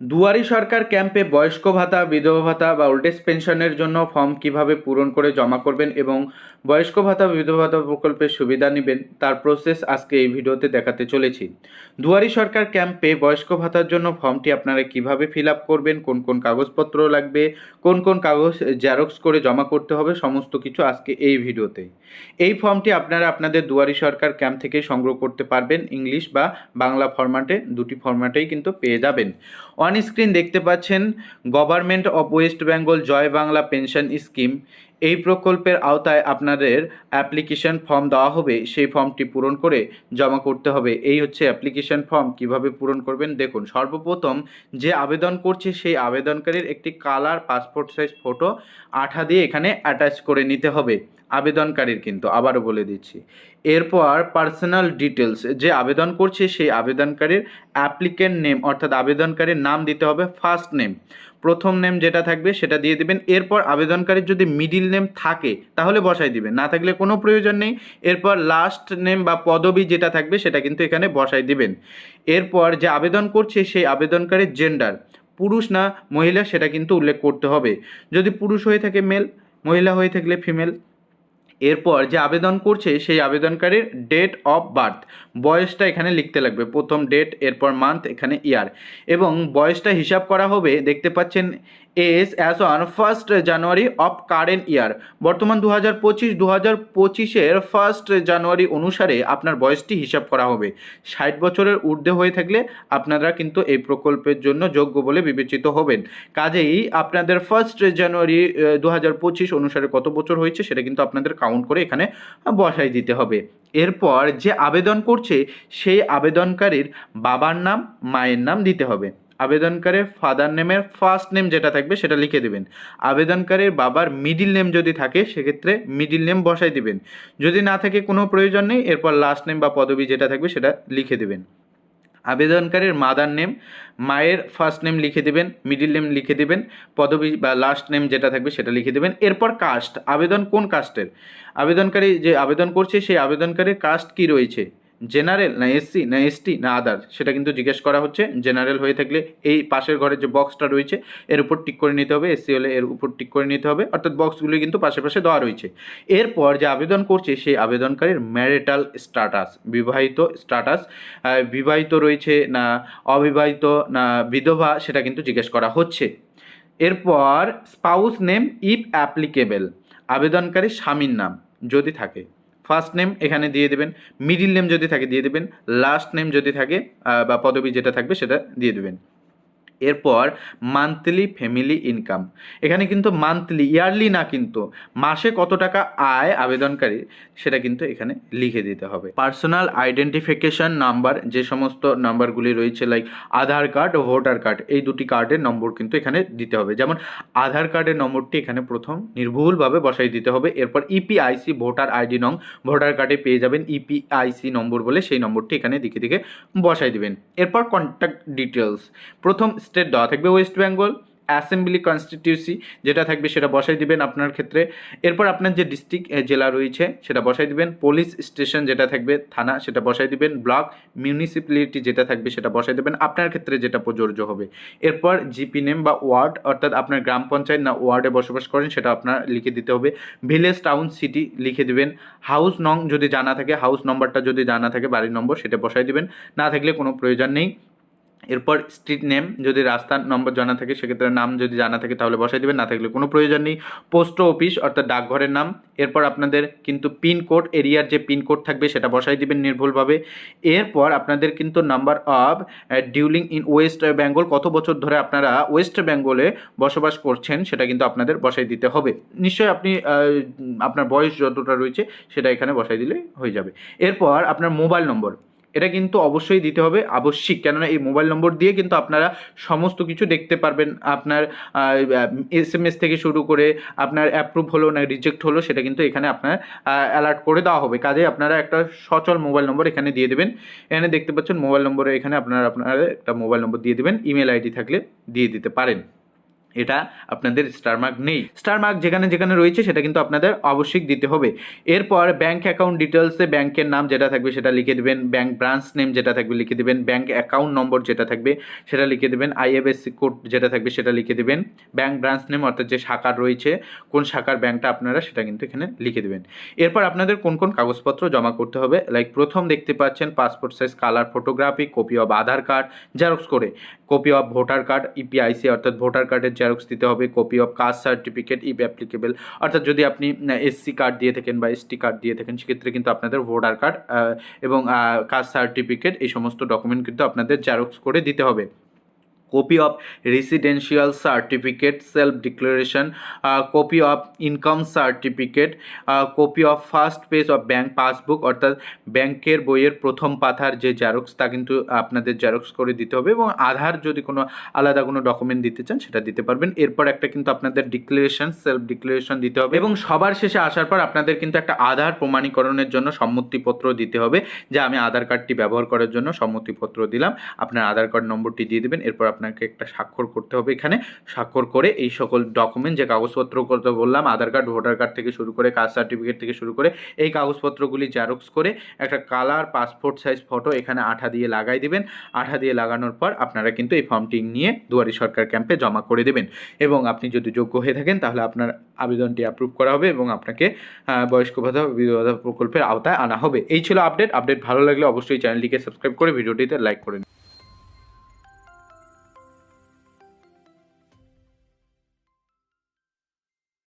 দুয়ারি সরকার ক্যাম্পে বয়স্ক ভাতা, বিধবা ভাতা বা ওল্ড এজ পেনশনের জন্য ফর্ম কীভাবে পূরণ করে জমা করবেন এবং বয়স্ক ভাতা, বিধবা ভাতা প্রকল্পের সুবিধা নেবেন, তার প্রসেস আজকে এই ভিডিওতে দেখাতে চলেছি। দুয়ারি সরকার ক্যাম্পে বয়স্ক ভাতার জন্য ফর্মটি আপনারা কীভাবে ফিল আপ করবেন, কোন কোন কাগজপত্র লাগবে, কোন কোন কাগজ জেরক্স করে জমা করতে হবে, সমস্ত কিছু আজকে এই ভিডিওতে। এই ফর্মটি আপনারা আপনাদের দুয়ারি সরকার ক্যাম্প থেকে সংগ্রহ করতে পারবেন, ইংলিশ বা বাংলা ফরম্যাটে দুটি ফরম্যাটেই কিন্তু পেয়ে যাবেন। অন স্ক্রিন দেখতে পাচ্ছেন government of West Bengal Joy Bangla pension scheme এই প্রকল্পের আওতায় আপনাদের অ্যাপ্লিকেশন ফর্ম দেওয়া হবে, সেই ফর্মটি পূরণ করে জমা করতে হবে। এই হচ্ছে অ্যাপ্লিকেশন ফর্ম কীভাবে পূরণ করবেন? দেখুন, সর্বপ্রথম যে আবেদন করছে সেই আবেদনকারীর একটি কালার পাসপোর্ট সাইজ ফটো আঠা দিয়ে এখানে অ্যাটাচ করে নিতে হবে। আবেদনকারীর কিন্তু, আবারও বলে দিচ্ছি। এরপর পার্সোনাল ডিটেলস যে আবেদন করছে সেই আবেদনকারীর অ্যাপ্লিকেন্ট নেম অর্থাৎ আবেদনকারীর নাম দিতে হবে ফার্স্ট নেম প্রথম নেম যেটা থাকবে সেটা দিয়ে দিবেন। এরপর আবেদনকারীর যদি মিডিল নেম থাকে, তাহলে বসাই দিবেন। না থাকলে কোনো প্রয়োজন নেই। এরপর লাস্ট নেম বা পদবি যেটা থাকবে সেটা কিন্তু এখানে বসাই দিবেন। এরপর যে আবেদন করছে সেই আবেদনকারীর জেন্ডার পুরুষ না মহিলা সেটা কিন্তু উল্লেখ করতে হবে। যদি পুরুষ হয়ে থাকে মেল মহিলা হয়ে থাকলে ফিমেল এরপর যে আবেদন করছে সেই আবেদনকারীর ডেট অফ বার্থ বয়সটা এখানে লিখতে লাগবে। প্রথম ডেট এরপর মান্থ এখানে ইয়ার এবং বয়সটা হিসাব করা হবে, দেখতে পাচ্ছেন as as on first January of current year বর্তমান দু হাজার পঁচিশ দু হাজার পঁচিশের ফার্স্ট জানুয়ারি অনুসারে আপনার বয়সটি হিসাব করা হবে। ষাট বছরের ঊর্ধ্বে হয়ে থাকলে আপনারা কিন্তু এই প্রকল্পের জন্য যোগ্য বলে বিবেচিত হবেন। কাজেই আপনাদের ফার্স্ট জানুয়ারি দু হাজার পঁচিশ অনুসারে কত বছর হয়েছে সেটা কিন্তু আপনাদের কাউন্ট করে এখানে বসাই দিতে হবে। এরপর যে আবেদন করছে, সেই আবেদনকারীর বাবার নাম, মায়ের নাম দিতে হবে। আবেদনকারীর ফাদার নেমের ফার্স্ট নেম যেটা থাকবে সেটা লিখে দেবেন। আবেদনকারীর বাবার মিডিল নেম যদি থাকে, সেক্ষেত্রে মিডিল নেম বসাই দিবেন। যদি না থাকে কোনো প্রয়োজন নেই, এরপর লাস্ট নেম বা পদবি যেটা থাকবে সেটা লিখে দেবেন। আবেদনকারীর মাদার নেম মায়ের ফার্স্ট নেম লিখে দেবেন মিডিল নেম লিখে দেবেন, পদবি বা লাস্ট নেম যেটা থাকবে সেটা লিখে দেবেন। এরপর কাস্ট আবেদন কোন কাস্টের আবেদনকারী যে আবেদন করছে, সেই আবেদনকারীর কাস্ট কি রয়েছে? জেনারেল না এসসি না এসটি না আদার সেটা কিন্তু জিজ্ঞেস করা হচ্ছে। জেনারেল হয়ে থাকলে এই পাশের ঘরের যে বক্সটা রয়েছে, এর উপর টিক করে নিতে হবে। এসসি হলে এর উপর টিক করে নিতে হবে। অর্থাৎ বক্সগুলি কিন্তু পাশে পাশে দেওয়া রয়েছে। এরপর যে আবেদন করছে, সেই আবেদনকারীর ম্যারিটাল স্ট্যাটাস বিবাহিত স্ট্যাটাস বিবাহিত রয়েছে না অবিবাহিত না বিধবা, সেটা কিন্তু জিজ্ঞেস করা হচ্ছে। এরপর স্পাউস নেম ইফ অ্যাপ্লিকেবেল আবেদনকারী স্বামীর নাম যদি থাকে। ফার্স্ট নেম এখানে দিয়ে দেবেন। মিডিল নেম যদি থাকে, দিয়ে দেবেন। লাস্ট নেম যদি থাকে বা পদবী যেটা থাকবে সেটা দিয়ে দেবেন। এরপর মান্থলি ফ্যামিলি ইনকাম এখানে কিন্তু মান্থলি ইয়ারলি না কিন্তু, মাসে কত টাকা আয় আবেদনকারী সেটা কিন্তু এখানে লিখে দিতে হবে। পার্সোনাল আইডেন্টিফিকেশন নাম্বার যে সমস্ত নাম্বারগুলি রয়েছে লাইক আধার কার্ড ও ভোটার কার্ড, এই দুটি কার্ডের নম্বর কিন্তু এখানে দিতে হবে। যেমন আধার কার্ডের নম্বরটি এখানে প্রথম নির্ভুলভাবে বসাই দিতে হবে, এরপর E ইপিআইসি ভোটার আইডি নং ভোটার কার্ডে পেয়ে যাবেন E ইপিআইসি নম্বর বলে সেই নম্বরটি এখানে দিকে দিকে বসাই দিবেন। এরপর কন্ট্যাক্ট ডিটেলস প্রথম স্টেট দেওয়া থাকবে ওয়েস্ট বেঙ্গল অ্যাসেম্বলি কনস্টিটিউসি, যেটা থাকবে সেটা বসাই দিবেন আপনার ক্ষেত্রে। এরপর আপনার যে ডিস্ট্রিক্ট জেলা রয়েছে, সেটা বসাই দিবেন। পুলিশ স্টেশন যেটা থাকবে, থানা, সেটা বসাই দিবেন। ব্লক মিউনিসিপ্যালিটি যেটা থাকবে, সেটা বসাই দেবেন। আপনার ক্ষেত্রে যেটা প্রযোজ্য হবে। এরপর জিপি নেম বা ওয়ার্ড, অর্থাৎ আপনার গ্রাম পঞ্চায়েত না ওয়ার্ডে বসবাস করেন, সেটা আপনার লিখে দিতে হবে। ভিলেজ টাউন সিটি লিখে দিবেন। হাউস নং যদি জানা থাকে, হাউস নম্বরটা যদি জানা থাকে, বাড়ির নম্বর, সেটা বসাই দিবেন। না থাকলে কোনো প্রয়োজন নেই। এরপর স্ট্রিট নেম যদি রাস্তার নম্বর জানা থাকে, সেক্ষেত্রে নাম যদি জানা থাকে, তাহলে বসাই দেবেন। না থাকলে কোনো প্রয়োজন নেই। পোস্ট অফিস অর্থাৎ ডাকঘরের নাম। এরপর আপনাদের কিন্তু পিনকোড এরিয়ার যে পিনকোড থাকবে, সেটা বসাই দিবেন নির্ভুলভাবে। এরপর আপনাদের কিন্তু number of dwelling in West Bengal কত বছর ধরে আপনারা ওয়েস্ট বেঙ্গলে বসবাস করছেন, সেটা কিন্তু আপনাদের বসাই দিতে হবে। নিশ্চয়ই আপনি আপনার বয়স যতটা রয়েছে, সেটা এখানে বসাই দিলে হয়ে যাবে। এরপর আপনার মোবাইল নম্বর এটা কিন্তু অবশ্যই দিতে হবে, আবশ্যিক। কেননা এই মোবাইল নম্বর দিয়ে কিন্তু আপনারা সমস্ত কিছু দেখতে পারবেন। আপনার এস এম এস থেকে শুরু করে আপনার অ্যাপ্রুভ হলো না রিজেক্ট হলো, সেটা কিন্তু এখানে আপনার অ্যালার্ট করে দেওয়া হবে। কাজে আপনারা একটা সচল মোবাইল নম্বর এখানে দিয়ে দেবেন। এখানে দেখতে পাচ্ছেন মোবাইল নম্বরে এখানে আপনারা আপনারা একটা মোবাইল নম্বর দিয়ে দেবেন। ইমেল আইডি থাকলে দিয়ে দিতে পারেন। এটা আপনাদের স্টার মার্ক নেই। স্টার মার্ক যেখানে যেখানে রয়েছে সেটা কিন্তু আপনাদের অবশ্যই দিতে হবে। এরপর ব্যাংক অ্যাকাউন্ট ডিটেলসে ব্যাংকের নাম যেটা থাকবে সেটা লিখে দেবেন ব্যাংক ব্রাঞ্চ নেম যেটা থাকবে লিখে দেবেন ব্যাংক অ্যাকাউন্ট নম্বর যেটা থাকবে সেটা লিখে দেবেন আইএফএসসি কোড যেটা থাকবে সেটা লিখে দেবেন ব্যাংক ব্রাঞ্চ নেম অর্থাৎ যে শাখার রয়েছে কোন শাখার ব্যাংকটা আপনারা সেটা কিন্তু এখানে লিখে দেবেন। এরপর আপনাদের কোন কোন কাগজপত্র জমা করতে হবে? লাইক প্রথম দেখতে পাচ্ছেন passport size colour photography copy of Aadhaar card xerox করে copy of voter card EPIC অর্থাৎ ভোটার কার্ডের জেরক্স দিতে হবে copy of caste certificate if applicable অর্থাৎ যদি আপনি এসসি কার্ড দিয়ে থাকেন বা এসটি কার্ড দিয়ে থাকেন, সেক্ষেত্রে কিন্তু আপনাদের ভোটার কার্ড এবং কাস্ট সার্টিফিকেট এই সমস্ত ডকুমেন্ট কিন্তু আপনাদের জেরক্স করে দিতে হবে। Copy of residential certificate self declaration copy of income certificate copy of first page of bank passbook অর্থাৎ ব্যাংকের বইয়ের প্রথম পাথার যে জেরক্স তা কিন্তু আপনাদের জেরক্স করে দিতে হবে এবং আধার যদি কোনো আলাদা কোনো ডকুমেন্ট দিতে চান, সেটা দিতে পারবেন। এরপর একটা কিন্তু আপনাদের ডিক্লারেশন সেলফ ডিক্লারেশন দিতে হবে এবং সবার শেষে আসার পর আপনাদের কিন্তু একটা আধার প্রমাণীকরণের জন্য সম্মতিপত্র দিতে হবে, যে আমি আধার কার্ডটি ব্যবহার করার জন্য সম্মতিপত্র দিলাম। আপনার আধার কার্ড নম্বরটি দিয়ে দেবেন, এরপর আপনাকে একটা স্বাক্ষর করতে হবে এখানে। স্বাক্ষর করে এই সকল ডকুমেন্ট যে কাগজপত্র করতে বললাম আধার কার্ড ভোটার কার্ড থেকে শুরু করে কাস্ট সার্টিফিকেট থেকে শুরু করে এই কাগজপত্রগুলি জেরক্স করে একটা কালার পাসপোর্ট সাইজ ফটো এখানে আঠা দিয়ে লাগাই দিবেন। আঠা দিয়ে লাগানোর পর আপনারা কিন্তু এই ফর্মটি নিয়ে দুয়ারি সরকার ক্যাম্পে জমা করে দেবেন। এবং আপনি যদি যোগ্য হয়ে থাকেন, তাহলে আপনার আবেদনটি অ্যাপ্রুভ করা হবে এবং আপনাকে বয়স্ক ভাতা বিধবা প্রকল্পের আওতায় আনা হবে। এই ছিল আপডেট আপডেট ভালো লাগলে অবশ্যই চ্যানেলটিকে সাবস্ক্রাইব করে ভিডিওটিতে লাইক করে